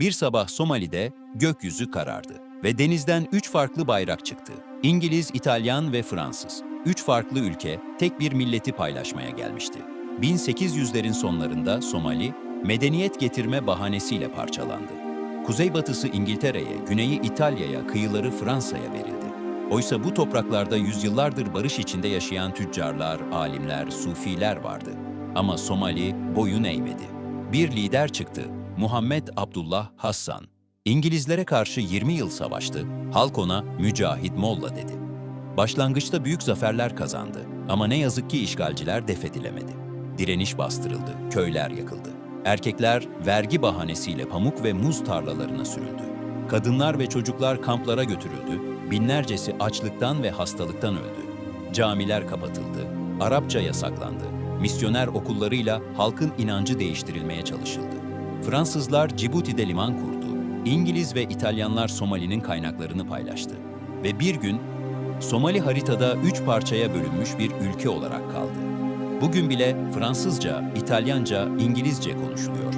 Bir sabah Somali'de gökyüzü karardı ve denizden üç farklı bayrak çıktı. İngiliz, İtalyan ve Fransız. Üç farklı ülke tek bir milleti paylaşmaya gelmişti. 1800'lerin sonlarında Somali, medeniyet getirme bahanesiyle parçalandı. Kuzeybatısı İngiltere'ye, güneyi İtalya'ya, kıyıları Fransa'ya verildi. Oysa bu topraklarda yüzyıllardır barış içinde yaşayan tüccarlar, alimler, sufiler vardı. Ama Somali boyun eğmedi. Bir lider çıktı, Muhammed Abdullah Hassan. İngilizlere karşı 20 yıl savaştı, halk ona Mücahit Molla dedi. Başlangıçta büyük zaferler kazandı ama ne yazık ki işgalciler defedilemedi. Direniş bastırıldı, köyler yakıldı. Erkekler vergi bahanesiyle pamuk ve muz tarlalarına sürüldü. Kadınlar ve çocuklar kamplara götürüldü, binlercesi açlıktan ve hastalıktan öldü. Camiler kapatıldı, Arapça yasaklandı. Misyoner okullarıyla halkın inancı değiştirilmeye çalışıldı. Fransızlar Cibuti'de liman kurdu. İngiliz ve İtalyanlar Somali'nin kaynaklarını paylaştı. Ve bir gün Somali haritada üç parçaya bölünmüş bir ülke olarak kaldı. Bugün bile Fransızca, İtalyanca, İngilizce konuşuluyor.